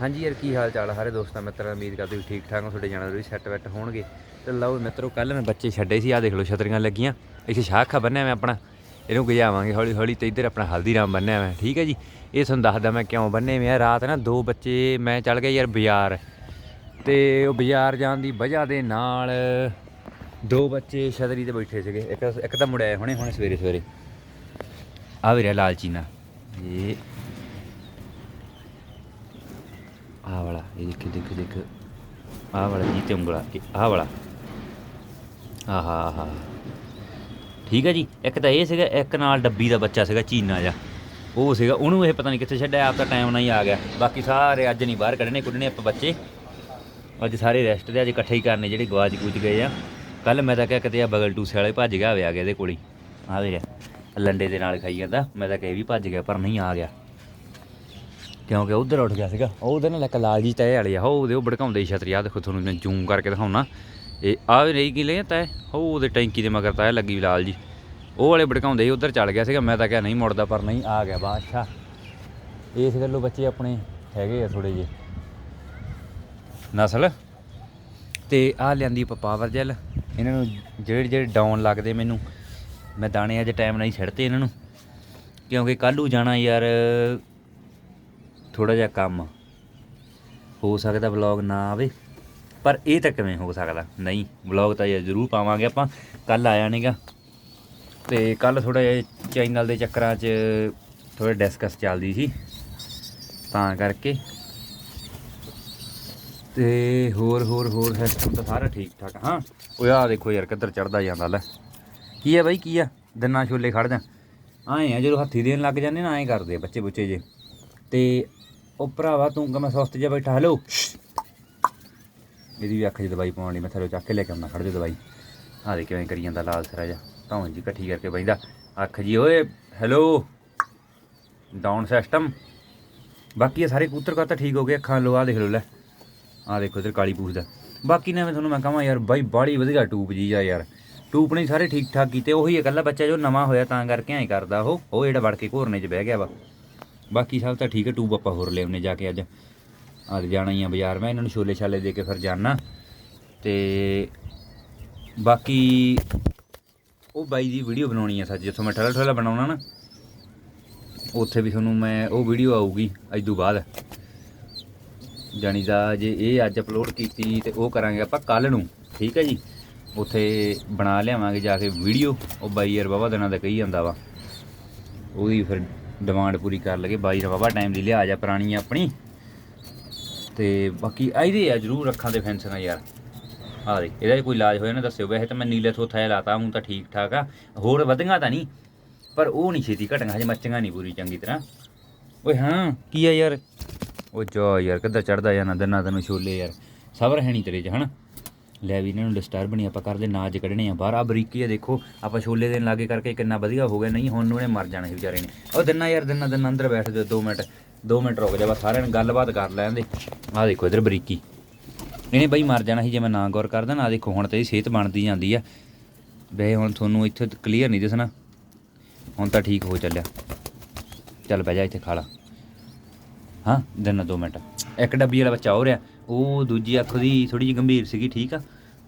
ਹਾਂਜੀ ਯਾਰ, ਕੀ ਹਾਲ ਚਾਲ ਸਾਰੇ ਦੋਸਤਾਂ, ਮਿੱਤਰਾਂ, ਉਮੀਦ ਕਰਦੇ ਵੀ ਠੀਕ ਠਾਕ ਹੋ, ਤੁਹਾਡੇ ਜਾਨਵਰ ਵੀ ਸੈੱਟ ਵੈਟ ਹੋਣਗੇ। ਤੇ ਲਓ ਮਿੱਤਰੋ ਕੱਲ ਮੈਂ ਬੱਚੇ ਛੱਡੇ ਸੀ ਆ ਦੇਖ ਲਓ ਛਤਰੀਆਂ ਲੱਗੀਆਂ। ਇੱਥੇ ਸ਼ਾਖਾ ਬੰਨਿਆ ਮੈਂ ਆਪਣਾ, ਇਹਨੂੰ ਗਜਾਵਾਂਗੇ ਹੌਲੀ ਹੌਲੀ ਤੇ ਇੱਧਰ ਆਪਣਾ ਹਲਦੀਰਾਮ ਬੰਨਿਆ ਮੈਂ, ਠੀਕ ਹੈ ਜੀ? ਇਹ ਤੁਹਾਨੂੰ ਦੱਸਦਾ ਮੈਂ ਕਿਉਂ ਬੰਨੇ ਮੈਂ ਰਾਤ ਨਾ ਦੋ ਬੱਚੇ, ਮੈਂ ਚੱਲ ਗਿਆ ਯਾਰ ਬਾਜ਼ਾਰ। ਤੇ ਉਹ ਬਾਜ਼ਾਰ ਜਾਣ ਦੀ ਵਜ੍ਹਾ ਦੇ ਨਾਲ ਦੋ ਬੱਚੇ ਛਤਰੀ ਤੇ ਬੈਠੇ ਸੀਗੇ, ਇੱਕ ਇੱਕ ਤਾਂ ਮੁੜਿਆ ਹੁਣੇ ਹੁਣੇ ਸਵੇਰੇ ਸਵੇਰੇ ਆ ਵੀਰੇ ਲਾਲ ਚੀਨਾ ਇਹ ਆਹ ਵਾਲਾ ਇਹ ਦੇਖ ਦੇਖ ਦੇਖ ਆਹ ਵਾਲਾ ਜੀ ਤੇ ਉਂਗਲਾ ਇਹ ਆਹ ਵਾਲਾ ਆਹਾ ਆਹਾ ਠੀਕ ਹੈ ਜੀ ਇੱਕ ਤਾਂ ਇਹ ਸੀਗਾ ਇੱਕ ਨਾਲ ਡੱਬੀ ਦਾ ਬੱਚਾ ਸੀਗਾ ਚੀਨਾ ਜਿਹਾ ਉਹ ਸੀਗਾ ਉਹਨੂੰ ਇਹ ਪਤਾ ਨਹੀਂ ਕਿੱਥੇ ਛੱਡਿਆ ਆਪ ਤਾਂ ਟਾਈਮ ਨਾਲ ਹੀ ਆ ਗਿਆ ਬਾਕੀ ਸਾਰੇ ਅੱਜ ਨਹੀਂ ਬਾਹਰ ਕੱਢਣੇ ਕੁੱਢਣੇ ਆਪਾਂ ਬੱਚੇ ਅੱਜ ਸਾਰੇ ਰੈਸਟ ਦੇ ਅੱਜ ਇਕੱਠੇ ਹੀ ਕਰਨੇ ਜਿਹੜੇ ਗਵਾਚ ਗੂਚ ਗਏ ਆ ਕੱਲ ਮੈਂ ਤਾਂ ਕਿਹਾ ਕਿਤੇ ਆ ਬਗਲ ਟੂਸੇ ਵਾਲੇ ਭੱਜ ਗਿਆ ਹੋਵੇ ਆ ਗਿਆ ਇਹਦੇ ਕੋਲ ਹੀ ਆ ਵੀਰੇ ਲੰਡੇ ਦੇ ਨਾਲ ਖਾਈ ਜਾਂਦਾ ਮੈਂ ਤਾਂ ਕਿਹਾ ਇਹ ਵੀ ਭੱਜ ਗਿਆ ਪਰ ਨਹੀਂ ਆ ਗਿਆ ਕਿਉਂਕਿ ਉਧਰ ਉੱਠ ਗਿਆ ਸੀਗਾ। ਉਹ ਉਹਦੇ ਨਾਲ ਇੱਕ ਲਾਲ ਜੀ ਤੈ ਵਾਲੇ ਆ। ਉਹ ਉਹਦੇ ਉਹ ਭੜਕਾਉਂਦੇ ਸੀ ਛਤਰੀ ਆ ਦੇਖੋ ਤੁਹਾਨੂੰ ਮੈਂ ਜ਼ੂਮ ਕਰਕੇ ਦਿਖਾਉਣਾ। ਇਹ ਆ ਵੀ ਰਹੀ ਕੀ ਲੈ ਤੈ ਉਹ ਉਹਦੇ ਟੈਂਕੀ ਦੇ ਮਗਰ ਤੈ ਲੱਗੀ ਲਾਲ ਜੀ ਉਹ ਵਾਲੇ ਭੜਕਾਉਂਦੇ ਸੀ, ਉਧਰ ਚੱਲ ਗਿਆ ਸੀਗਾ। ਮੈਂ ਤਾਂ ਕਿਹਾ ਨਹੀਂ ਮੁੜਦਾ, ਪਰ ਨਹੀਂ, ਆ ਗਿਆ, ਬਾਦਸ਼ਾਹ। ਇਸ ਗੱਲੋਂ ਬੱਚੇ ਆਪਣੇ ਹੈਗੇ ਆ ਥੋੜੇ ਜਿਹੇ। ਨਸਲ। ਤੇ ਆ ਲਿਆਂਦੀ ਆਪਾਂ ਪਾਵਰ ਜੈਲ ਇਹਨਾਂ ਨੂੰ ਜਿਹੜੇ ਜਿਹੜੇ ਡਾਊਨ ਲੱਗਦੇ ਮੈਨੂੰ, ਮੈਂ ਦਾਣੇ ਅੱਜ ਟਾਈਮ ਨਹੀਂ ਹੀ ਛੱਡਤੇ ਇਹਨਾਂ ਨੂੰ। ਕਿਉਂਕਿ ਕੱਲ੍ਹ ਜਾਣਾ ਯਾਰ ਥੋੜਾ ਜਿਹਾ ਕੰਮ। ਹੋ ਸਕਦਾ ਵਲੌਗ ਨਾ ਆਵੇ। ਪਰ ਇਹ ਤਾਂ ਕਿਵੇਂ ਹੋ ਸਕਦਾ? ਨਹੀਂ ਵਲੌਗ ਤਾਂ ਇਹ ਜ਼ਰੂਰ ਪਾਵਾਂਗੇ ਆਪਾਂ। ਕੱਲ ਆਇਆ ਨਹੀਂਗਾ ਤੇ ਕੱਲ ਥੋੜਾ ਜਿਹਾ ਚੈਨਲ ਦੇ ਚੱਕਰਾਂ 'ਚ ਥੋੜਾ ਡਿਸਕਸ ਚੱਲਦੀ ਸੀ। ਤਾਂ ਕਰਕੇ। ਤੇ ਹੋਰ ਹੋਰ ਹੋਰ ਸਿਸਟਮ ਤਾਂ ਸਾਰਾ ਠੀਕ ਠਾਕ ਹਾਂ, ਓਏ ਆ ਦੇਖੋ ਯਾਰ, ਕਿੱਧਰ ਚੜਦਾ ਜਾਂਦਾ ਲੈ। ਕੀ ਆ ਬਾਈ, ਕੀ ਆ? ਦੰਨਾ ਛੋਲੇ ਖੜ ਜਾ ਆਏ ਆ ਜਦੋਂ ਹੱਥੀ ਦੇਣ ਲੱਗ ਜਾਂਦੇ ਨਾ ਐਂ ਕਰਦੇ ਬੱਚੇ ਬੁੱਚੇ ਜੇ। ਤੇ ਉਹ ਭਰਾਵਾ, ਤੂੰ ਕਿ ਮੈਂ ਸੁਸਤ ਜਿਹਾ ਬੈਠਾ ਹੈਲੋ ਇਹਦੀ ਵੀ ਅੱਖ 'ਚ ਦਵਾਈ ਪਾਉਣ ਲਈ ਮੈਂ ਥੱਲੇ ਚੱਕ ਕੇ ਲੈ ਕੇ ਆਉਣਾ, ਖੜ ਜਾ ਦਵਾਈ। ਆ ਦੇ ਕਿਵੇਂ ਕਰੀ ਜਾਂਦਾ ਲਾਲ ਸਰਾ ਜਾ ਧੌਣ ਜੀ ਇਕੱਠੀ ਕਰਕੇ ਬੈਂਦਾ ਅੱਖ ਜੀ, ਓਏ ਹੈਲੋ ਡਾਊਨ ਸਿਸਟਮ ਬਾਕੀ ਇਹ ਸਾਰੇ ਕੂਤਰ ਕਾ ਤਾਂ ਠੀਕ ਹੋ ਗਏ, ਅੱਖਾਂ ਲੋ ਆ ਦੇਖ ਲੋ ਲੈ। ਆ ਦੇਖੋ ਇਧਰ ਕਾਲੀ ਪੂਛ ਦਾ। ਬਾਕੀ ਨਾ ਮੈਂ ਤੁਹਾਨੂੰ ਮੈਂ ਕਹਾਂ ਯਾਰ, ਬਾਈ ਬਾੜੀ ਵਧੀਆ ਟੂਪ ਜੀ ਆ ਯਾਰ। ਟੂਪ ਨੇ ਸਾਰੇ ਠੀਕ ਠਾਕ ਕੀਤੇ, ਉਹੀ ਇਕੱਲਾ ਬੱਚਾ ਜੋ ਨਵਾਂ ਹੋਇਆ, ਤਾਂ ਕਰਕੇ ਐਂ ਕਰਦਾ ਉਹ। ਉਹ ਜਿਹੜਾ ਵੜ ਕੇ ਘੋਰਨੇ 'ਚ ਬਹਿ ਗਿਆ ਵਾ। ਬਾਕੀ ਸਭ ਤਾਂ ਠੀਕ ਹੈ, ਟੂਬ ਆਪਾਂ ਹੋਰ ਲਿਆਉਨੇ ਜਾ ਕੇ ਅੱਜ। ਅੱਜ ਜਾਣਾ ਹੀ ਆ ਬਾਜ਼ਾਰ। ਮੈਂ ਇਹਨਾਂ ਨੂੰ ਛੋਲੇ ਛਾਲੇ ਦੇ ਕੇ ਫਿਰ ਜਾਣਾ ਤੇ ਬਾਕੀ ਉਹ ਬਾਈ ਦੀ ਵੀਡੀਓ ਬਣਾਉਣੀ ਆ ਸੱਚ, ਜਿੱਥੋਂ ਮੈਂ ਠਲਾ ਠਲਾ ਬਣਾਉਣਾ ਨਾ, ਉੱਥੇ ਵੀ ਤੁਹਾਨੂੰ ਮੈਂ, ਉਹ ਵੀਡੀਓ ਆਊਗੀ ਅੱਜ ਤੋਂ ਬਾਅਦ। ਜਾਣੀ ਦਾ ਜੇ ਇਹ ਅੱਜ ਅਪਲੋਡ ਕੀਤੀ ਤੇ ਉਹ ਕਰਾਂਗੇ ਆਪਾਂ ਕੱਲ ਨੂੰ, ਠੀਕ ਹੈ ਜੀ? ਉੱਥੇ ਬਣਾ ਲਿਆਵਾਂਗੇ ਜਾ ਕੇ ਵੀਡੀਓ। ਉਹ ਬਾਈ ਯਾਰ ਬਾਬਾ ਦਿਨਾਂ ਦਾ ਕਹੀ ਜਾਂਦਾ ਵਾ। ਉਹਦੀ ਫਿਰ ਡਿਮਾਂਡ ਪੂਰੀ ਕਰ ਲਗੇ। ਬਾਈ ਦਾ ਬਾਬਾ ਟਾਈਮ ਦੀ ਲਿਆ ਜਾ ਪੁਰਾਣੀ ਆ ਆਪਣੀ। ਤੇ ਬਾਕੀ ਇਹਦੇ ਆ ਜਰੂਰ ਅੱਖਾਂ ਦੇ ਫੈਂਸ ਨਾਲ ਯਾਰ। ਆ ਦੇ ਇਹਦਾ ਕੋਈ ਇਲਾਜ ਹੋਇਆ ਨਾ ਦੱਸਿਓ। ਵੈਸੇ ਤਾਂ ਮੈਂ ਨੀਲੇ ਥੋਥਾ ਲਾਤਾ, ਹੁਣ ਤਾਂ ਠੀਕ ਠਾਕ ਆ। ਹੋਰ ਵਧੀਆਂ ਤਾਂ ਨਹੀਂ, ਪਰ ਉਹ ਨਹੀਂ ਛੇਤੀ ਘਟੀਆਂ। ਹਜੇ ਮੱਚੀਆਂ ਨਹੀਂ ਪੂਰੀ ਚੰਗੀ ਤਰ੍ਹਾਂ। ਓਏ ਹਾਂ, ਕੀ ਆ ਯਾਰ? ਉਹ ਜਾ ਯਾਰ ਕਿੱਦਾਂ ਚੜਦਾ ਜਾਣਾ? ਦਿਨਾਂ ਤੈਨੂੰ ਛੋਲੇ ਯਾਰ। ਸਬਰ ਹੈ ਨਹੀਂ ਤੇਰੇ 'ਚ, ਹਨਾ? ਲੈ ਵੀ ਇਹਨਾਂ ਨੂੰ ਡਿਸਟਰਬ ਨਹੀਂ, ਆਪਾਂ ਕਰਦੇ ਨਾਜ ਕੱਢਣੇ ਆ ਬਾਹਰ। ਆ ਬਰੀਕੀ ਆ ਦੇਖੋ, ਆਪਾਂ ਛੋਲੇ ਦੇਣ ਲਾਗੇ ਕਰਕੇ ਕਿੰਨਾ ਵਧੀਆ ਹੋ ਗਿਆ। ਨਹੀਂ, ਹੁਣ ਨੂੰ ਇਹਨੇ ਮਰ ਜਾਣਾ ਸੀ ਵਿਚਾਰੇ ਨੇ। ਉਹ ਦਿਨਾਂ ਯਾਰ, ਦਿਨਾਂ ਦਿਨਾਂ ਅੰਦਰ ਬੈਠ ਜਾ 2 ਮਿੰਟ 2 ਮਿੰਟ ਰੁਕ ਜਾ ਬਸ, ਸਾਰਿਆਂ ਨੇ ਗੱਲਬਾਤ ਕਰ ਲੈਣ ਦੇ। ਆ ਦੇਖੋ ਇਧਰ ਬਰੀਕੀ। ਇਹਨੇ ਬਈ ਮਰ ਜਾਣਾ ਸੀ, ਜੇ ਮੈਂ ਨਾ ਗੌਰ ਕਰਦਾ ਨਾ ਦੇਖੋ ਹੁਣ ਤੇ ਇਹਦੀ ਸਿਹਤ ਬਣਦੀ ਜਾਂਦੀ ਆ। ਵੇ ਹੁਣ ਤੁਹਾਨੂੰ ਇੱਥੇ ਕਲੀਅਰ ਨਹੀਂ ਦਿਸਣਾ। ਹੁਣ ਤਾਂ ਠੀਕ ਹੋ ਚੱਲਿਆ। ਚੱਲ ਬਹਿ ਜਾ, ਇੱਥੇ ਖਾ ਲਾ। ਹਾਂ, ਦਿਨ 2 ਮਿੰਟ। ਇੱਕ ਡੱਬੀ ਵਾਲਾ ਬੱਚਾ ਹੋ ਰਿਹਾ, ਉਹ ਦੂਜੀ ਅੱਖ ਦੀ ਥੋੜੀ ਜਿਹੀ ਗੰਭੀਰ ਸੀਗੀ, ਠੀਕ ਆ?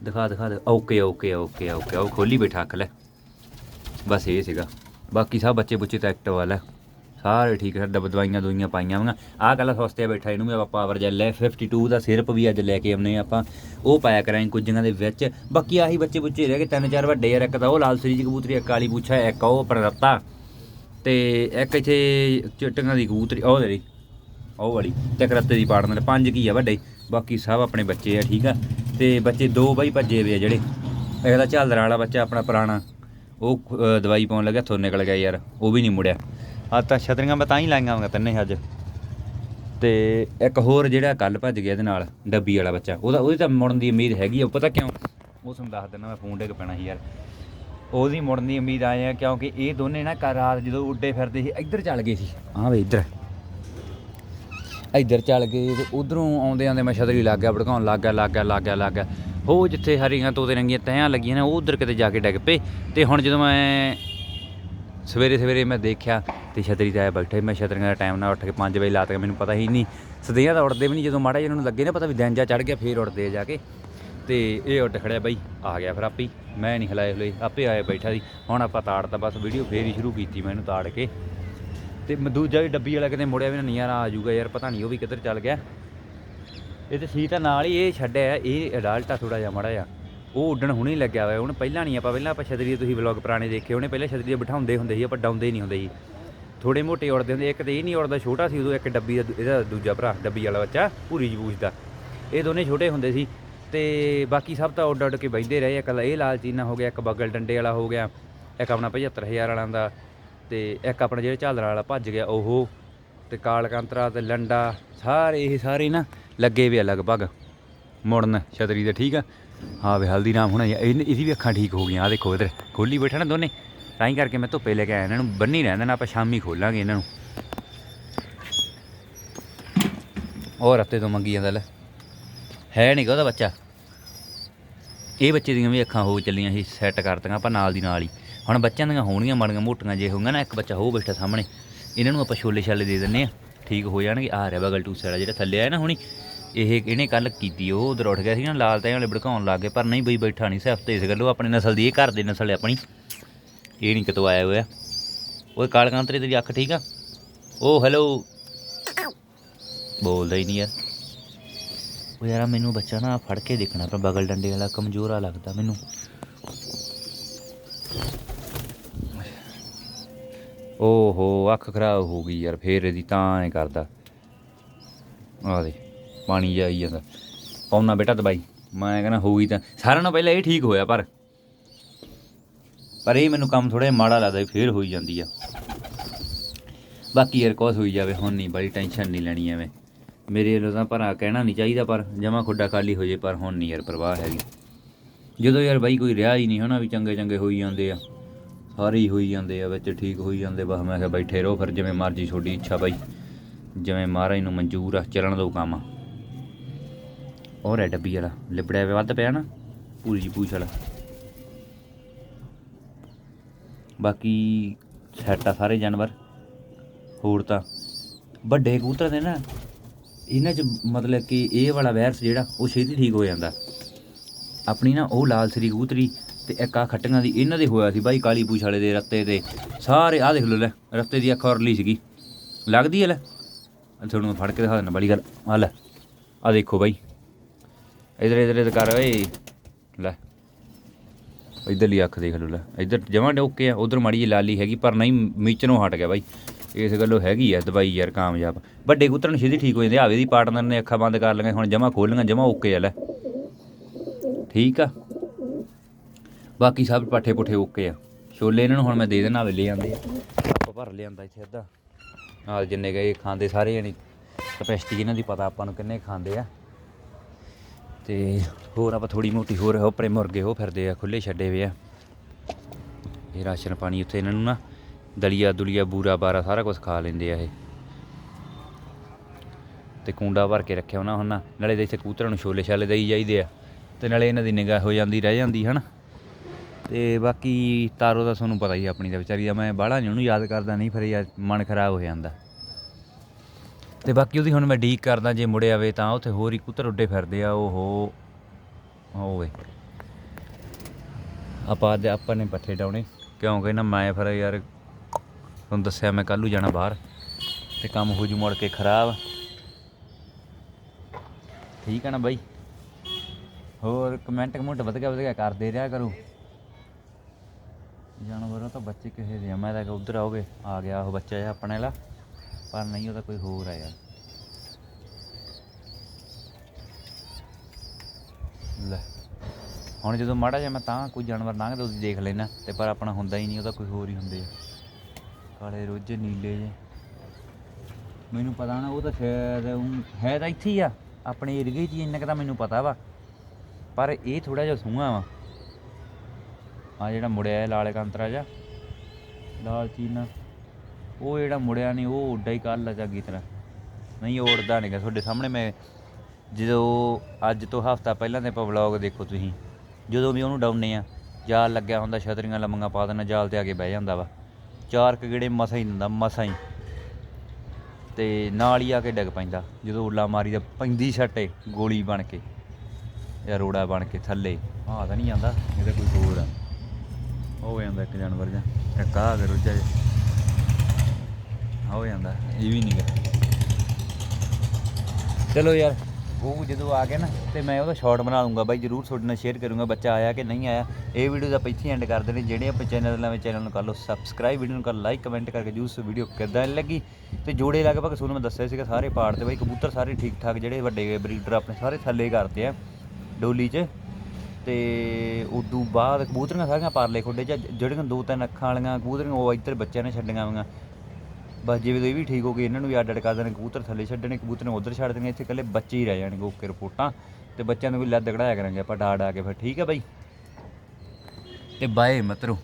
ਦਿਖਾ ਦਿਖਾ ਦੇ। ਓਕੇ ਓਕੇ ਓਕੇ ਓਕੇ, ਉਹ ਖੋਲੀ ਬੈਠਾ ਅੱਖ ਲੈ। ਬਸ ਇਹ ਸੀਗਾ। ਬਾਕੀ ਸਭ ਬੱਚੇ ਬੁੱਚੇ ਤਾਂ ਐਕਟਿਵ ਵਾਲਾ ਸਾਰੇ ਠੀਕ ਹੈ ਡੱਬ ਦਵਾਈਆਂ ਦੁਈਆਂ ਪਾਈਆਂ ਹੋਈਆਂ ਆਹ ਕੱਲਾ ਸਸਤੇ ਬੈਠਾ ਇਹਨੂੰ ਵੀ ਆਪਾਂ ਪਾਵਰ ਜੈਲ ਲੈ 52 ਦਾ ਸਿਰਪ ਵੀ ਅੱਜ ਲੈ ਕੇ ਆਉਨੇ ਆ ਆਪਾਂ। ਉਹ ਪਾਇਆ ਕਰਾਂਗੇ ਕੁਝੀਆਂ ਦੇ ਵਿੱਚ। ਬਾਕੀ ਆਹੀ ਬੱਚੇ ਬੁੱਚੇ ਰਹਿ ਗਏ, ਤਿੰਨ ਚਾਰ ਵੱਡੇ ਯਾਰ ਇੱਕ ਤਾਂ ਉਹ ਲਾਲ ਸਰੀ ਜੀ ਕਬੂਤਰੀ, ਇੱਕ ਕਾਲੀ ਪੁੱਛਾ ਇੱਕ ਉਹ ਪ੍ਰਦਤਾ। ਤੇ ਇੱਕ ਇੱਥੇ ਚਿੱਟੀਆਂ ਦੀ ਕਬੂਤਰੀ, ਉਹ ਜਿਹੜੀ ਉਹ ਵਾਲੀ। ਤੇ ਕਰੱਤੇ ਦੀ ਪਾੜਨ ਦੇ ਪੰਜ ਕੀ ਆ ਵੱਡੇ। ਬਾਕੀ ਸਭ ਆਪਣੇ ਬੱਚੇ ਆ ਠੀਕ ਆ। ਤੇ ਬੱਚੇ ਦੋ ਬਾਈ ਭੱਜੇ ਵੇ ਆ ਜਿਹੜੇ। ਇੱਕ ਤਾਂ ਝਾਲਦਰਾਂ ਵਾਲਾ ਬੱਚਾ ਆਪਣਾ ਪੁਰਾਣਾ। ਉਹ ਦਵਾਈ ਪਾਉਣ ਲੱਗਿਆ ਥੋਂ ਨਿਕਲ ਗਿਆ ਯਾਰ। ਉਹ ਵੀ ਨਹੀਂ ਮੁੜਿਆ। ਆ ਤਾਂ ਛਤਰੀਆਂ ਮੈਂ ਤਾਂ ਹੀ ਲਾਈਆਂ ਹੋਈਆਂ ਤੰਨੇ ਅੱਜ। ਤੇ ਇੱਕ ਹੋਰ ਜਿਹੜਾ ਕੱਲ ਭੱਜ ਗਿਆ ਇਹਦੇ ਨਾਲ ਡੱਬੀ ਵਾਲਾ ਬੱਚਾ। ਉਹਦਾ ਉਹਦੀ ਤਾਂ ਮੁੜਨ ਦੀ ਉਮੀਦ ਹੈਗੀ ਆ। ਪਤਾ ਕਿਉਂ? ਉਹ ਤੁਹਾਨੂੰ ਦੱਸ ਦਿੰਦਾ ਮੈਂ ਫੋਨ ਡਿੱਗ ਪੈਣਾ ਸੀ ਯਾਰ। ਉਹਦੀ ਮੁੜਨ ਦੀ ਉਮੀਦ ਆਏ ਆ ਕਿਉਂਕਿ ਇਹ ਦੋਨੇ ਨਾ ਰਾਤ ਜਦੋਂ ਉੱਡੇ ਫਿਰਦੇ ਸੀ ਇੱਧਰ ਚੱਲ ਗਏ ਸੀ। ਹਾਂ ਵੇ ਇੱਧਰ। ਇੱਧਰ ਚੱਲ ਗਏ ਤੇ ਉਧਰੋਂ ਆਉਂਦੇ ਆਉਂਦੇ ਮੈਂ ਛਤਰੀ ਲੱਗ ਗਿਆ, ਭੜਕਾਉਣ ਲੱਗ ਗਿਆ ਲੱਗ ਗਿਆ ਲੱਗ ਗਿਆ ਲੱਗ ਗਿਆ। ਉਹ ਜਿੱਥੇ ਹਰੀਆਂ ਤੋਤੇ ਰੰਗੀਆਂ ਤਹਿਆਂ ਲੱਗੀਆਂ ਨੇ, ਉਹ ਉਧਰ ਕਿਤੇ ਜਾ ਕੇ ਡਿੱਗ ਪਏ। ਤੇ ਹੁਣ ਜਦੋਂ ਮੈਂ ਸਵੇਰੇ ਸਵੇਰੇ ਮੈਂ ਦੇਖਿਆ ਤੇ ਛਤਰੀ ਤੇ ਆਇਆ ਬੈਠੇ, ਮੈਂ ਛਤਰੀਆਂ ਦਾ ਟਾਈਮ ਨਾਲ ਉੱਠ ਕੇ 5 ਵਜੇ ਲਾਤਾ ਮੈਨੂੰ ਪਤਾ ਹੀ ਨਹੀਂ ਸਦਈਆਂ ਤਾਂ ਉੱਡਦੇ ਵੀ ਨਹੀਂ, ਜਦੋਂ ਮਾੜਾ ਜਿਹਾ ਇਹਨਾਂ ਨੂੰ ਲੱਗੇ ਨਾ ਪਤਾ ਵੀ ਦਿਨ ਜਾ ਚੜ ਗਿਆ, ਫੇਰ ਉੱਡਦੇ ਆ ਜਾ ਕੇ। ਤੇ ਇਹ ਉੱਡ ਖੜਿਆ ਬਾਈ, ਆ ਗਿਆ ਫਿਰ ਆਪੇ ਮੈਂ ਨਹੀਂ ਹਲਾਏ ਹਲੇ ਆਪੇ ਆਇਆ ਬੈਠਾ ਸੀ। ਹੁਣ ਆਪਾਂ ਤਾੜਤਾ, ਬਸ ਵੀਡੀਓ ਫੇਰ ਹੀ ਸ਼ੁਰੂ ਕੀਤੀ ਮੈਂ ਇਹਨੂੰ ਤਾੜ ਕੇ। ਤੇ ਦੂਜਾ ਵੀ ਡੱਬੀ ਵਾਲਾ ਕਿਤੇ ਮੁੜਿਆ ਵੀ ਨਾ, ਨਜ਼ਾਰਾ ਆ ਜਾਊਗਾ ਯਾਰ, ਪਤਾ ਨਹੀਂ ਉਹ ਵੀ ਕਿੱਧਰ ਚੱਲ ਗਿਆ। ਇਹ ਤੇ ਸੀ ਤਾਂ ਨਾਲ ਹੀ, ਇਹ ਛੱਡਿਆ ਇਹ ਅਡਲਟ ਆ ਥੋੜਾ ਜਿਹਾ, ਮਾੜਾ ਜਿਹਾ। ਉਹ ਉੱਡਣ ਹੁਣੇ ਹੀ ਲੱਗਿਆ ਹੋਇਆ ਉਹਨੇ ਪਹਿਲਾਂ ਨਹੀਂ ਆਪਾਂ, ਪਹਿਲਾਂ ਆਪਾਂ ਛਤਰੀ ਤੁਸੀਂ ਵਲੌਗ ਪੁਰਾਣੇ ਦੇਖੇ ਉਹਨੇ ਪਹਿਲਾਂ ਛਤਰੀ ਬਿਠਾਉਂਦੇ ਹੁੰਦੇ ਸੀ, ਆਪਾਂ ਡਾਉਂਦੇ ਨਹੀਂ ਹੁੰਦੇ ਸੀ। ਥੋੜੇ ਮੋਟੇ ਉੜਦੇ ਹੁੰਦੇ, ਇੱਕ ਤੇ ਇਹ ਨਹੀਂ ਉੜਦਾ ਛੋਟਾ ਸੀ, ਉਦੋਂ ਇੱਕ ਡੱਬੀ ਦਾ, ਇਹਦਾ ਦੂਜਾ ਭਰਾ, ਡੱਬੀ ਵਾਲਾ ਬੱਚਾ ਪੂਰੀ ਜਬੂਜ ਦਾ। ਇਹ ਦੋਨੇ ਛੋਟੇ ਹੁੰਦੇ ਸੀ, ਤੇ ਬਾਕੀ ਸਭ ਤਾਂ ਉੱਡ ਉੱਡ ਕੇ ਬੈਠਦੇ ਰਹੇ, ਇੱਕ ਇਹ ਲਾਲਚੀਨਾ ਹੋ ਗਿਆ, ਇੱਕ ਬਗਲ ਡੰਡੇ ਵਾਲਾ ਹੋ ਗਿਆ, ਇੱਕ ਆਪਣਾ 75000 ਵਾਲਾ ਦਾ ਤੇ ਇੱਕ ਆਪਣਾ ਜਿਹੜਾ ਝਾਲਰ ਵਾਲਾ ਭੱਜ ਗਿਆ, ਉਹ ਤੇ ਕਾਲ ਕੰਤਰਾ ਤੇ ਲੰਡਾ, ਸਾਰੇ ਇਹ ਸਾਰੇ ਨਾ ਲੱਗੇ ਵੀ ਆ ਲਗਭਗ ਮੁੜਨ, ਛਤਰੀ ਦੇ, ਠੀਕ ਆ? ਹਾਂ ਵੇ, ਹਲਦੀਰਾਮ ਹੁਣ ਇਹਦੀ ਵੀ ਅੱਖਾਂ ਠੀਕ ਹੋ ਗਈਆਂ ਆ ਦੇਖੋ ਇਧਰ, ਖੋਲੀ ਬੈਠਾ ਨਾ ਦੋਨੇ। ਤਾਂ ਹੀ ਕਰਕੇ ਮੈਂ ਧੁੱਪੇ ਲੈ ਕੇ ਆਇਆ, ਇਹਨਾਂ ਨੂੰ ਬੰਨੀ ਰਹਿੰਦੇ ਨਾ ਆਪਾਂ ਸ਼ਾਮੀ ਖੋਲਾਂਗੇ ਇਹਨਾਂ ਨੂੰ। ਉਹ ਰੱਤੇ ਤੋਂ ਮੰਗੀ ਜਾਂਦਾ, ਲੈ। ਹੈ ਨਹੀਂ ਉਹਦਾ ਬੱਚਾ। ਇਹ ਬੱਚੇ ਦੀਆਂ ਵੀ ਅੱਖਾਂ ਹੋ ਚੱਲੀਆਂ ਸੀ ਸੈੱਟ ਕਰਤੀਆਂ ਆਪਾਂ ਨਾਲ ਦੀ ਨਾਲ ਹੀ। ਹੁਣ ਬੱਚਿਆਂ ਦੀਆਂ ਹੋਣਗੀਆਂ ਮਾੜੀਆਂ ਮੋਟੀਆਂ ਜੇ ਹੋਊਗਾ ਨਾ, ਇੱਕ ਬੱਚਾ ਹੋ ਬੈਠਾ ਸਾਹਮਣੇ। ਇਹਨਾਂ ਨੂੰ ਆਪਾਂ ਛੋਲੇ ਛਾਲੇ ਦੇ ਦਿੰਨੇ ਆ। ਠੀਕ ਹੋ ਜਾਣਗੇ। ਆ ਰਿਹਾ ਬਗਲ ਟੂਸੇ ਵਾਲਾ ਜਿਹੜਾ ਥੱਲੇ ਆਇਆ ਨਾ ਹੁਣੀ। ਇਹ ਇਹਨੇ ਕੱਲ ਕੀਤੀ, ਉਹ ਉਧਰ ਉੱਠ ਗਿਆ ਸੀ ਨਾ ਲਾਲ ਤਾਂ ਵਾਲੇ ਭੜਕਾਉਣ ਲੱਗ ਗਏ, ਪਰ ਨਹੀਂ ਬਈ ਬੈਠਾ ਨਹੀਂ ਸੀ ਹਫ਼ਤੇ ਇਸ ਗੱਲੋਂ ਆਪਣੀ ਨਸਲ ਦੀ, ਇਹ ਘਰ ਦੇ ਨਸਲ ਹੈ ਆਪਣੀ। ਇਹ ਨਹੀਂ ਕਿਤੋਂ ਆਇਆ ਹੋਇਆ। ਓਏ ਕਾਲਕਾਂਤਰੇ ਤੇਰੀ ਅੱਖ ਠੀਕ ਆ? ਓ ਹੈਲੋ ਬੋਲਦਾ ਹੀ ਨਹੀਂ ਯਾਰ। ਉਹ ਯਾਰ ਮੈਨੂੰ ਬੱਚਾ ਨਾ ਫੜ ਕੇ ਦੇਖਣਾ ਪਰ ਬਗਲ ਡੰਡੇ ਵਾਲਾ ਕਮਜ਼ੋਰਾ ਲੱਗਦਾ ਮੈਨੂੰ। ਓਹੋ, ਅੱਖ ਖਰਾਬ ਹੋ ਗਈ ਯਾਰ, ਫੇਰ ਇਹਦੀ ਤਾਂ ਐ ਕਰਦਾ। ਆ ਦੇ ਪਾਣੀ ਜਾਈ ਜਾਂਦਾ। ਪਾਉਣਾ ਬੇਟਾ ਦਵਾਈ ਮੈਂ ਕਹਿੰਦਾ ਹੋਈ ਤਾਂ, ਸਾਰਿਆਂ ਨਾਲੋਂ ਪਹਿਲਾਂ ਇਹ ਠੀਕ ਹੋਇਆ ਪਰ। ਪਰ ਇਹ ਮੈਨੂੰ ਕੰਮ ਥੋੜਾ ਜਿਹਾ ਮਾੜਾ ਲੱਗਦਾ ਵੀ ਫੇਰ ਹੋਈ ਜਾਂਦੀ ਆ। ਬਾਕੀ ਯਾਰ ਕੁਛ ਹੋਈ ਜਾਵੇ, ਹੁਣ ਨਹੀਂ ਬੜੀ ਟੈਨਸ਼ਨ ਨਹੀਂ ਲੈਣੀ ਐਵੇਂ। ਮੇਰੇ ਵੱਲੋਂ ਤਾਂ ਭਰਾ ਕਹਿਣਾ ਨਹੀਂ ਚਾਹੀਦਾ, ਪਰ ਜਮਾ ਖੁੱਡਾ ਖਾਲੀ ਹੋ ਜੇ, ਪਰ ਹੁਣ ਨਹੀਂ ਯਾਰ, ਪਰਵਾਹ ਹੈਗੀ। ਜਦੋਂ ਯਾਰ ਬਾਈ ਕੋਈ ਰਿਹਾ ਹੀ ਨਹੀਂ ਹਨਾ, ਵੀ ਚੰਗੇ ਚੰਗੇ ਹੋਈ ਜਾਂਦੇ ਆ, ਸਾਰੇ ਹੀ ਹੋਈ ਜਾਂਦੇ ਆ, ਵਿੱਚ ਠੀਕ ਹੋਈ ਜਾਂਦੇ, ਬਸ ਮੈਂ ਕਿਹਾ ਬੈਠੇ ਰਹੋ ਫਿਰ, ਜਿਵੇਂ ਮਰਜ਼ੀ ਤੁਹਾਡੀ ਇੱਛਾ ਬਾਈ, ਜਿਵੇਂ ਮਹਾਰਾਜ ਨੂੰ ਮਨਜ਼ੂਰ ਆ, ਚੱਲਣ ਦੋ ਕੰਮ। ਆ ਔਰ ਹੈ ਡੱਬੀ ਵਾਲਾ, ਲਿਬੜਿਆ ਵੇ, ਵੱਧ ਪਿਆ ਨਾ ਪੂਰੀ ਜੀ ਪੂਛ ਵਾਲਾ। ਬਾਕੀ ਸੈੱਟ ਆ ਸਾਰੇ ਜਾਨਵਰ, ਹੋਰ ਤਾਂ ਵੱਡੇ ਕਬੂਤਰ ਦੇ ਨਾ ਇਹਨਾਂ 'ਚ ਮਤਲਬ ਕਿ ਇਹ ਵਾਲਾ ਵਾਇਰਸ ਜਿਹੜਾ, ਉਹ ਛੇਤੀ ਠੀਕ ਹੋ ਜਾਂਦਾ। ਆਪਣੀ ਨਾ ਉਹ ਲਾਲ ਸਰੀ ਕਬੂਤਰੀ ਤੇ ਇੱਕ ਆ ਖੱਟੀਆਂ ਦੀ ਇਹਨਾਂ ਦੇ ਹੋਇਆ ਸੀ ਬਾਈ, ਕਾਲੀ ਪੂਛ ਵਾਲੇ ਦੇ ਰੱਤੇ ਤੇ। ਸਾਰੇ ਆ ਦੇਖ ਲਓ ਲੈ ਰੱਤੇ ਦੀ ਅੱਖ ਔਰਲੀ ਸੀਗੀ। ਲੱਗਦੀ ਹੈ ਲੈ? ਤੁਹਾਨੂੰ ਫੜ ਕੇ ਦਿਖਾ ਦਿੰਦਾ ਬੜੀ ਗੱਲ। ਆ ਲੈ ਆ ਦੇਖੋ ਬਾਈ। ਇਧਰ ਇਧਰ ਇਧਰ ਕਰ, ਓਏ। ਲੈ, ਇਧਰਲੀ ਅੱਖ ਦੇਖ ਲਓ ਲੈ। ਇਧਰ ਜਮਾਂ ਓਕੇ ਆ, ਉਧਰ ਮਾੜੀ ਜਿਹੀ ਲਾਲੀ ਹੈਗੀ, ਪਰ ਨਹੀਂ ਮੀਚਨੋਂ ਹਟ ਗਿਆ ਬਾਈ। ਇਸ ਗੱਲੋਂ ਹੈਗੀ ਆ ਦਵਾਈ ਯਾਰ ਕਾਮਯਾਬ। ਵੱਡੇ ਕੁੱਤਰ ਨੂੰ ਛੇਤੀ ਠੀਕ ਹੋ ਜਾਂਦੇ ਆਵੇ ਦੀ ਪਾਰਟਨਰ ਨੇ ਅੱਖਾਂ ਬੰਦ ਕਰ ਲਈਆਂ, ਹੁਣ ਜਮਾ ਖੋਲ ਲਈਆਂ, ਜਮਾ ਓਕੇ ਆ ਲੈ। ਠੀਕ ਆ? ਬਾਕੀ ਸਭ ਪਾਠੇ ਪੁੱਠੇ ਓਕੇ ਆ। ਛੋਲੇ ਇਹਨਾਂ ਨੂੰ ਹੁਣ ਮੈਂ ਦੇ ਦੇਣਾ ਵੇ ਲੈ ਜਾਂਦੇ ਆ। ਆਪਾਂ ਭਰ ਲਿਆਂਦਾ ਇੱਥੇ ਅੱਧਾ। ਨਾਲ ਜਿੰਨੇ ਗਏ ਖਾਂਦੇ ਸਾਰੇ ਜਣੇ। ਕਪੈਸਿਟੀ ਇਹਨਾਂ ਦੀ ਪਤਾ ਆਪਾਂ ਨੂੰ ਕਿੰਨੇ ਖਾਂਦੇ ਆ। ਤੇ ਹੋਰ ਆਪਾਂ ਥੋੜੀ ਮੋਟੀ ਹੋਰ ਉਪਰੇ ਮੁਰਗੇ ਉਹ ਫਿਰਦੇ ਆ ਖੁੱਲੇ ਛੱਡੇ ਹੋਏ ਆ। ਇਹ ਰਾਸ਼ਨ ਪਾਣੀ ਉੱਥੇ ਇਹਨਾਂ ਨੂੰ ਨਾ। ਦਲੀਆ ਦੁਲੀਆ, ਬੂਰਾ ਬਾਰਾ ਸਾਰਾ ਕੁਝ ਖਾ ਲੈਂਦੇ ਆ ਇਹ। ਤੇ ਕੁੰਡਾ ਭਰ ਕੇ ਰੱਖਿਆ ਉਹਨਾਂ ਹੁਣ ਨਾਲੇ ਦੇ ਇੱਥੇ ਕਬੂਤਰਾਂ ਨੂੰ ਛੋਲੇ ਛਾਲੇ ਦੇਈ ਜਾਈਦੇ ਆ, ਤੇ ਨਾਲੇ ਇਹਨਾਂ ਦੀ ਨਿਗਾਹ ਹੋ ਜਾਂਦੀ, ਰਹਿ ਜਾਂਦੀ, ਹਨ। ਤੇ ਬਾਕੀ ਤਾਰੋ ਦਾ ਤੁਹਾਨੂੰ ਪਤਾ ਹੀ ਆ ਆਪਣੀ ਦਾ ਵਿਚਾਰੀ ਦਾ, ਮੈਂ ਬਾਹਲਾ ਨਹੀਂ ਉਹਨੂੰ ਯਾਦ ਕਰਦਾ, ਨਹੀਂ ਫਿਰ ਯਾਰ ਮਨ ਖਰਾਬ ਹੋ ਜਾਂਦਾ। ਤੇ ਬਾਕੀ ਉਹਦੀ ਹੁਣ ਮੈਂ ਡੀਕ ਕਰਦਾ, ਜੇ ਮੁੜ ਆਵੇ ਤਾਂ ਉੱਥੇ ਹੋਰ ਹੀ ਕਬੂਤਰ ਉੱਡੇ ਫਿਰਦੇ ਆ, ਓਹੋ ਹੋਵੇ ਆਪਾਂ ਅੱਜ ਆਪਾਂ ਨੇ ਪੱਠੇ ਡਾਉਣੇ, ਕਿਉਂਕਿ ਨਾ ਮੈਂ ਫਿਰ ਯਾਰ ਤੁਹਾਨੂੰ ਦੱਸਿਆ ਮੈਂ ਕੱਲੂ ਜਾਣਾ ਬਾਹਰ ਤੇ ਕੰਮ ਹੋ ਜੂ ਮੁੜ ਕੇ ਖਰਾਬ। ਠੀਕ ਹੈ ਨਾ ਬਾਈ? ਹੋਰ ਕਮੈਂਟ ਕਮੈਂਟ ਵਧ ਗਿਆ ਵਧ ਗਿਆ ਕਰਦੇ ਰਿਹਾ ਕਰੋ। ਜਾਨਵਰਾਂ ਤਾਂ ਬੱਚੇ ਕਿਸੇ ਦੇ ਆ? ਮੈਂ ਤਾਂ ਉਧਰ ਆਓਗੇ ਆ ਗਿਆ ਉਹ ਬੱਚਾ ਜਿਹਾ ਆਪਣੇ ਵਾਲਾ, ਪਰ ਨਹੀਂ ਉਹਦਾ ਕੋਈ ਹੋਰ ਆ ਯਾਰ। ਲੈ, ਹੁਣ ਜਦੋਂ ਮਾੜਾ ਜਿਹਾ ਮੈਂ ਤਾਂ ਕੋਈ ਜਾਨਵਰ ਲੰਘਦਾ ਉਹਦੀ ਦੇਖ ਲੈਣਾ, ਤੇ ਪਰ ਆਪਣਾ ਹੁੰਦਾ ਹੀ ਨਹੀਂ ਉਹਦਾ ਕੋਈ ਹੋਰ ਹੀ ਹੁੰਦੇ ਆ। ਕਾਲੇ ਰੋਜੇ ਨੀਲੇ ਜੇ ਮੈਨੂੰ ਪਤਾ ਨਾ, ਉਹ ਤਾਂ ਸ਼ਾਇਦ ਊਂ ਹੈ ਤਾਂ ਇੱਥੇ ਹੀ ਆ। ਆਪਣੇ ਏਰੀਏ 'ਚ ਹੀ ਇੰਨਾ ਕੁ ਤਾਂ ਮੈਨੂੰ ਪਤਾ ਵਾ। ਪਰ ਇਹ ਥੋੜਾ ਜਿਹਾ ਸੂਹਾ ਵਾ। ਆ ਜਿਹੜਾ ਮੁੜਿਆ ਹੈ ਲਾਲੇ ਕੰਤਰਾ ਜਾ ਲਾਲ ਚੀਨਾ ਉਹ ਜਿਹੜਾ ਮੁੜਿਆ ਨਹੀਂ ਉਹ ਉੱਡਾ ਹੀ ਕੱਲ ਆ ਚੰਗੀ ਤਰ੍ਹਾਂ। ਨਹੀਂ, ਉਹ ਉੜਦਾ ਨਹੀਂਗਾ ਤੁਹਾਡੇ ਸਾਹਮਣੇ ਮੈਂ ਜਦੋਂ, ਅੱਜ ਤੋਂ ਹਫਤਾ ਪਹਿਲਾਂ ਦੇ ਆਪਾਂ ਵਲੌਗ ਦੇਖੋ ਤੁਸੀਂ। ਜਦੋਂ ਵੀ ਉਹਨੂੰ ਡਾਉਨੇ ਆ, ਜਾਲ ਲੱਗਿਆ ਹੁੰਦਾ, ਛਤਰੀਆਂ ਲੰਮੀਆਂ ਪਾ ਦੇਣਾ ਜਾਲ ਤੇ ਆ ਕੇ ਬਹਿ ਜਾਂਦਾ ਵਾ। ਚਾਰ ਕੁ ਗੇੜੇ ਮਸਾ ਹੀ ਦਿੰਦਾ, ਮਸਾ ਹੀ। ਤੇ ਨਾਲ ਹੀ ਆ ਕੇ ਡਿੱਗ ਪੈਂਦਾ, ਜਦੋਂ ਉੱਲਾ ਮਾਰੀ ਦਾ ਪੈਂਦੀ ਛੱਟੇ ਗੋਲੀ ਬਣ ਕੇ, ਜਾਂ ਰੋੜਾ ਬਣ ਕੇ ਥੱਲੇ। ਆ ਤਾਂ ਨਹੀਂ ਜਾਂਦਾ ਇਹ ਤਾਂ ਕੋਈ ਹੋਰ ਆ। ਹੋ ਜਾਂਦਾ ਇੱਕ ਜਾਨਵਰ ਜਾਂ ਇੱਕ ਆ ਕੇ ਰੁੱਝਾ ਜਿਹਾ ਹੋ ਜਾਂਦਾ, ਇਹ ਵੀ ਨਹੀਂ ਗਾ। ਚਲੋ ਯਾਰ ਉਹ ਜਦੋਂ ਆ ਗਿਆ ਨਾ, ਤੇ ਮੈਂ ਉਹਦਾ ਸ਼ਾਰਟ ਬਣਾ ਲੂੰਗਾ ਬਾਈ, ਜਰੂਰ ਤੁਹਾਡੇ ਨਾਲ ਸ਼ੇਅਰ ਕਰੂੰਗਾ ਬੱਚਾ ਆਇਆ ਕਿ ਨਹੀਂ ਆਇਆ। ਇਹ ਵੀਡੀਓ ਦਾ ਆਪਾਂ ਇੱਥੇ ਐਂਡ ਕਰ ਦੇਣੀ ਜਿਹੜੇ ਆਪਾਂ ਚੈਨਲ ਨਵੇਂ ਚੈਨਲ ਨੂੰ ਕਰ ਲਓ ਸਬਸਕ੍ਰਾਈਬ ਵੀਡੀਓ ਨੂੰ ਕਰ ਲਾਈਕ ਕਮੈਂਟ ਕਰਕੇ ਜੂਸ ਵੀਡੀਓ ਕਿੱਦਾਂ ਦੀ ਲੱਗੀ। ਤੇ ਜੋੜੇ ਲਗਭਗ ਤੁਹਾਨੂੰ ਮੈਂ ਦੱਸਿਆ ਸੀਗਾ ਸਾਰੇ ਪਾਰਟ ਤੇ ਬਾਈ, ਕਬੂਤਰ ਸਾਰੇ ਠੀਕ ਠਾਕ ਜਿਹੜੇ ਵੱਡੇ ਬਰੀਡਰ ਆਪਣੇ ਸਾਰੇ ਥੱਲੇ ਕਰਤੇ ਆ ਡੋਲੀ 'ਚ। ਤੇ ਉਦੋਂ ਬਾਅਦ ਕਬੂਤਰੀਆਂ ਸਾਰੀਆਂ ਪਾਰਲੇ ਖੋਡੇ 'ਚ ਜਿਹੜੀਆਂ ਦੋ ਤਿੰਨ ਅੱਖਾਂ ਵਾਲੀਆਂ, ਕਬੂਤਰੀਆਂ ਉਹ ਇੱਧਰ ਬੱਚਿਆਂ ਨੇ ਛੱਡੀਆਂ ਹੋਈਆਂ। ਬਸ ਜਿਵੇਂ ਇਹ ਵੀ ਠੀਕ ਹੋ ਗਏ, ਇਹਨਾਂ ਨੂੰ ਵੀ ਅੱਡ ਅੱਡ ਕਰ ਦੇਣੇ, ਕਬੂਤਰ ਥੱਲੇ ਛੱਡਣੇ, ਕਬੂਤਰ ਨੂੰ ਉਧਰ ਛੱਡ ਦੇਣੇ, ਇੱਥੇ ਇਕੱਲੇ ਬੱਚੇ ਹੀ ਰਹਿ ਜਾਣਗੇ ਓਕੇ ਰਿਪੋਰਟਾਂ। ਤੇ ਬੱਚਿਆਂ ਨੂੰ ਵੀ ਲੱਦ ਕਢਾਇਆ ਕਰਾਂਗੇ ਆਪਾਂ ਡਾ ਡਾ ਕੇ ਫਿਰ, ਠੀਕ ਹੈ ਬਾਈ? ਤੇ ਬਾਏ ਮਤਰੋ।